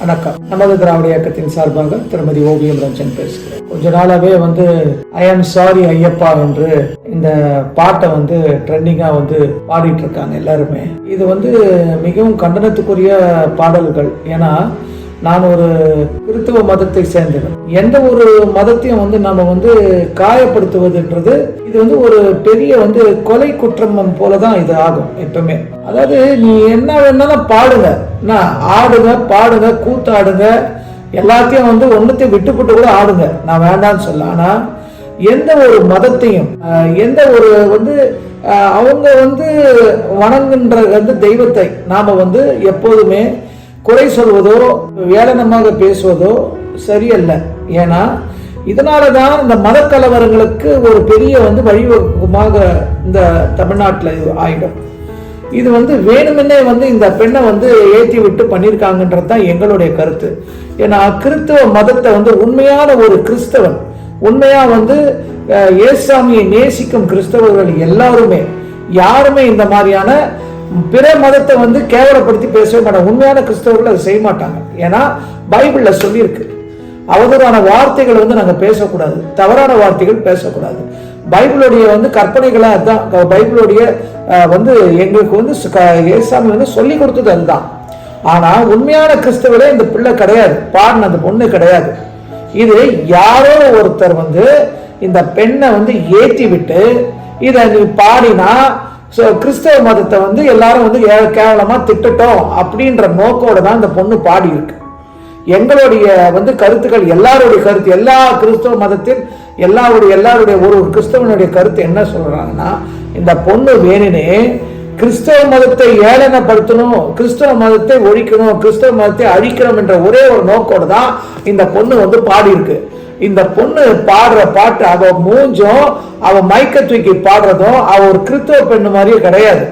வணக்கம். நமது திராவிட இயக்கத்தின் சார்பாக திருமதி ஓவியம் ரஞ்சன் பேசுகிறேன். கொஞ்ச நாளாவே வந்து ஐ ஆம் சாரி ஐயப்பா என்று இந்த பாட்டை வந்து ட்ரெண்டிங்கா வந்து பாடிட்டு இருக்காங்க எல்லாருமே. இது வந்து மிகவும் கண்டனத்துக்குரிய பாடல்கள். ஏன்னா நான் ஒரு கிறித்துவ மதத்தை சேர்ந்தவன். எந்த ஒரு மதத்தையும் வந்து நம்ம வந்து காயப்படுத்துவதுன்றது இது வந்து ஒரு பெரிய வந்து கொலை குற்றம் போல தான் இது ஆகும் எப்பவுமே. அதாவது நீ என்ன வேணாலும் பாடுங்க. நான் ஆடுங்க பாடுங்க கூத்தாடுங்க எல்லாத்தையும் வந்து ஒன்றுத்தையும் விட்டுப்பட்டு கூட ஆடுங்க. நான் வேண்டாம்னு சொல்ல. ஆனா எந்த ஒரு மதத்தையும் எந்த ஒரு வந்து அவங்க வந்து வணங்குன்ற வந்து தெய்வத்தை நாம வந்து எப்போதுமே குறை சொல்வதோ வேளனமாக பேசுவதோ சரியல்ல. ஏன்னா இதனால தான் இந்த மத கலவரங்களுக்கு ஒரு பெரிய வந்து வழிவகுமாக இந்த தமிழ்நாட்டில் ஆயிடும். இது வந்து வேணுமென்னே வந்து இந்த பெண்ணை வந்து ஏற்றி விட்டு பண்ணியிருக்காங்கன்றது தான் எங்களுடைய கருத்து. ஏன்னா கிறிஸ்தவ மதத்தை வந்து உண்மையான ஒரு கிறிஸ்தவன் உண்மையாக வந்து ஏசாமியை நேசிக்கும் கிறிஸ்தவர்கள் எல்லாருமே யாருமே இந்த மாதிரியான பிற மதத்தை வந்து கேவலப்படுத்தி பேசவே மாட்டாங்க. உண்மையான கிறிஸ்தவர்கள் அதை செய்ய மாட்டாங்க. ஏன்னா பைபிளில் சொல்லியிருக்கு. அவதூறான வார்த்தைகள் வந்து நாங்கள் பேசக்கூடாது. தவறான வார்த்தைகள் பேசக்கூடாது. பைபிளுடைய வந்து கற்பனைகளை அதுதான் பைபிளுடைய வந்து எங்களுக்கு வந்து ஏசாமி க- வந்து சொல்லி கொடுத்தது அதுதான். ஆனால் உண்மையான கிறிஸ்தவரே இந்த பிள்ளை கிடையாது. பாடின அந்த பொண்ணு கிடையாது. இது யாரோ ஒருத்தர் வந்து இந்த பெண்ணை வந்து ஏற்றி விட்டு இதை நீ பாடினா ஸோ கிறிஸ்தவ மதத்தை வந்து எல்லாரும் வந்து ஏ- திட்டட்டோம் அப்படின்ற நோக்கோட தான் இந்த பொண்ணு பாடி இருக்கு எங்களுடைய வந்து கருத்துக்கள் எல்லாருடைய கருத்து எல்லா கிறிஸ்தவ மதத்தின் எல்லாருடைய எல்லாருடைய ஒரு ஒரு கிறிஸ்தவனுடைய கருத்து என்ன சொல்கிறாங்கன்னா இந்த பொண்ணு வேணுனே கிறிஸ்தவ மதத்தை ஏளனப்படுத்தணும் கிறிஸ்தவ மதத்தை ஒழிக்கணும் கிறிஸ்தவ மதத்தை அழிக்கணும் என்ற ஒரே ஒரு நோக்கோடு தான் இந்த பொண்ணு வந்து பாடியிருக்கு. இந்த பொண்ணு பாடுற பாட்டு அவ மூஞ்சும் அவ மயக்க தூக்கி பாடுறதும் அவ ஒரு கிறிஸ்தவ பெண்ணு மாதிரியே கிடையாது.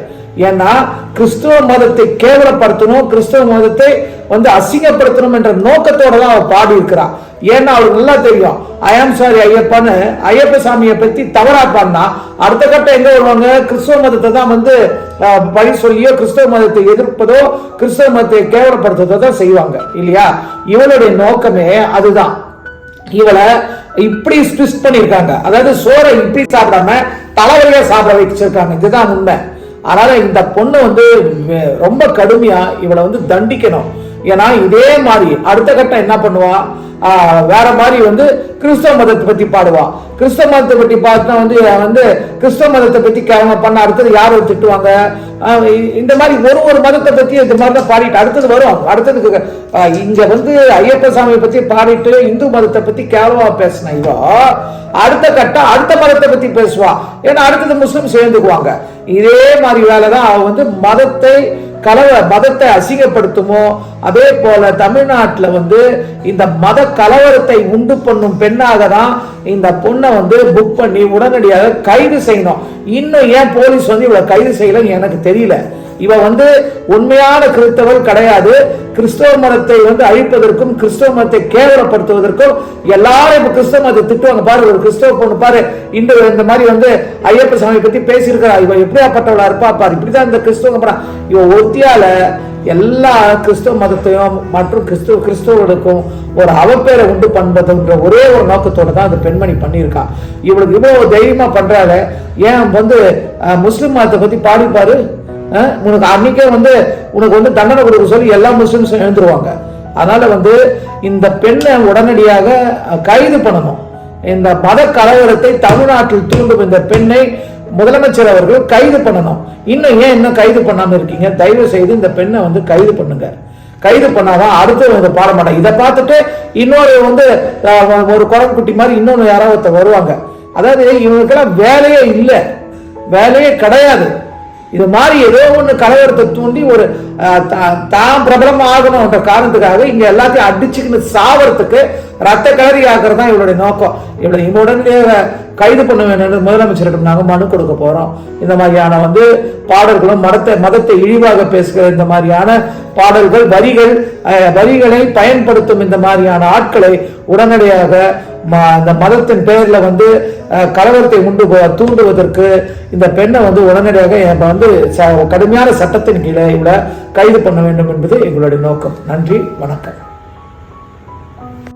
ஏன்னா கிறிஸ்துவ மதத்தை கேவலப்படுத்தணும் கிறிஸ்துவ மதத்தை வந்து அசிங்கப்படுத்தணும் என்ற நோக்கத்தோட தான் அவர் பாடி இருக்கிறார் ஏன்னா அவளுக்கு நல்லா தெரியும். ஐஎம் சாரி ஐயப்பான்னு ஐயப்ப சாமியை பத்தி தவறா பாடினா அடுத்த கட்டம் எங்க வருவாங்க? கிறிஸ்தவ மதத்தை தான் வந்து பழி சொல்லியோ கிறிஸ்தவ மதத்தை எதிர்ப்பதோ கிறிஸ்தவ மதத்தை கேவலப்படுத்துறதோ தான் செய்வாங்க. இல்லையா? இவளுடைய நோக்கமே அதுதான். இவளை இப்படி ஸ்பிஸ் பண்ணியிருக்காங்க. அதாவது சோறை இப்படி சாப்பிடாம தலைவலியா சாப்பிட வச்சிருக்காங்க இதுதான் உண்மை. அதனால் இந்த பொண்ணு வந்து ரொம்ப கடுமையாக இவளை வந்து தண்டிக்கணும். ஏன்னா இதே மாதிரி அடுத்த கட்டம் என்ன பண்ணுவா? வேற மாதிரி வந்து கிறிஸ்தவ மதத்தை பத்தி பாடுவா. கிறிஸ்தவ மதத்தை பத்தி பார்த்தா வந்து வந்து கிறிஸ்தவ மதத்தை பத்தி கேவலம் பண்ண அடுத்தது யாரை திட்டுவாங்க? இந்த மாதிரி ஒரு ஒரு மதத்தை பத்தி இந்த மாதிரி தான் பாடிட்டு அடுத்தது வரும் அடுத்ததுக்கு இங்கே இங்க வந்து ஐயப்ப சாமியை பத்தி பாடிட்டு இந்து மதத்தை பத்தி கேவலமா பேசின இவ அடுத்த கட்டம் அடுத்த மதத்தை பத்தி பேசுவா. ஏன்னா அடுத்தது முஸ்லீம் சேர்ந்துக்குவாங்க. இதே மாதிரி வேலை தான் அவ வந்து மதத்தை கலவை மதத்தை அசிங்கப்படுத்துமோ அதே போல தமிழ்நாட்டில் வந்து இந்த மத கலவரத்தை உண்டு பண்ணும் பெண்ணாக தான் இந்த பொண்ணை வந்து புக் பண்ணி உடனடியாக கைது செய்யணும். இன்னும் ஏன் போலீஸ் வந்து இவ்வளோ கைது செய்யலன்னு எனக்கு தெரியல. இவ வந்து உண்மையான கிறிஸ்தவள் கிடையாது. கிறிஸ்தவ மதத்தை வந்து அழிப்பதற்கும் கிறிஸ்தவ மதத்தை கேவலப்படுத்துவதற்கும் எல்லாரும் இப்ப கிறிஸ்தவ மதத்தை திட்டுவாங்க. பாரு ஒரு கிறிஸ்தவ பொண்ணு பாரு இந்த இந்த மாதிரி வந்து ஐயப்ப சாமி பத்தி பேசியிருக்கிறா இவ எப்படியாப்பட்டவளா இருப்பா பாரு. இப்படிதான் இந்த கிறிஸ்தவங்க படம் இவ ஒத்தியால எல்லா கிறிஸ்தவ மதத்தையும் மற்றும் கிறிஸ்துவ கிறிஸ்தவர்களுக்கும் ஒரு அவப்பேரை உண்டு பண்ணுவதுன்ற ஒரே ஒரு நோக்கத்தோட தான் அந்த பெண்மணி பண்ணியிருக்கா. இவளுக்கு இவ்வளவு தைரியமா பண்றால ஏன் வந்து முஸ்லிம் மதத்தை பத்தி பாடிப்பாரு? உனக்கு அன்னைக்கே வந்து உனக்கு வந்து தண்டனை கொடுக்க சொல்லி எல்லா முஸ்லிம்ஸும் எழுந்துருவாங்க. அதனால வந்து இந்த பெண்ணை உடனடியாக கைது பண்ணணும். இந்த மத கலவரத்தை தமிழ்நாட்டில் தூண்டும் இந்த பெண்ணை முதலமைச்சர் அவர்கள் கைது பண்ணணும். இன்னும் ஏன் இன்னும் கைது பண்ணாம இருக்கீங்க? தயவு செய்து இந்த பெண்ணை வந்து கைது பண்ணுங்க. கைது பண்ணாதான் அடுத்து இதை பாட இதை பார்த்துட்டு இன்னொரு வந்து ஒரு குரங்கு குட்டி மாதிரி இன்னொன்று யாராவது ஒருத்தர் வருவாங்க. அதாவது இவங்களுக்கெல்லாம் வேலையே இல்லை. வேலையே கிடையாது. இது மாதிரி ஏதோ ஒன்று கலவரத்தை தூண்டி ஒரு தா- தான் பிரபலம் ஆகணும்ன்ற காரணத்துக்காக இங்கே எல்லாத்தையும் அடிச்சுக்கின்னு சாவறதுக்கு ரத்த கலரி ஆகிறது தான் இவளுடைய நோக்கம். இவளை இவனுடனே கைது பண்ண வேண்டும் முதலமைச்சரிடம் நாங்கள் மனு கொடுக்க போகிறோம் இந்த மாதிரியான வந்து பாடல்களும் மதத்தை மதத்தை இழிவாக பேசுகிற இந்த மாதிரியான பாடல்கள் வரிகள் வரிகளை பயன்படுத்தும் இந்த மாதிரியான ஆட்களை உடனடியாக இந்த மதத்தின் பெயரில் வந்து கலவரத்தை உண்டு போ- தூண்டுவதற்கு இந்த பெண்ணை வந்து உடனடியாக நம்ம வந்து ச- கடுமையான சட்டத்தின் கீழே இவளை கைது பண்ண வேண்டும் என்பது எங்களுடைய நோக்கம். நன்றி வணக்கம்.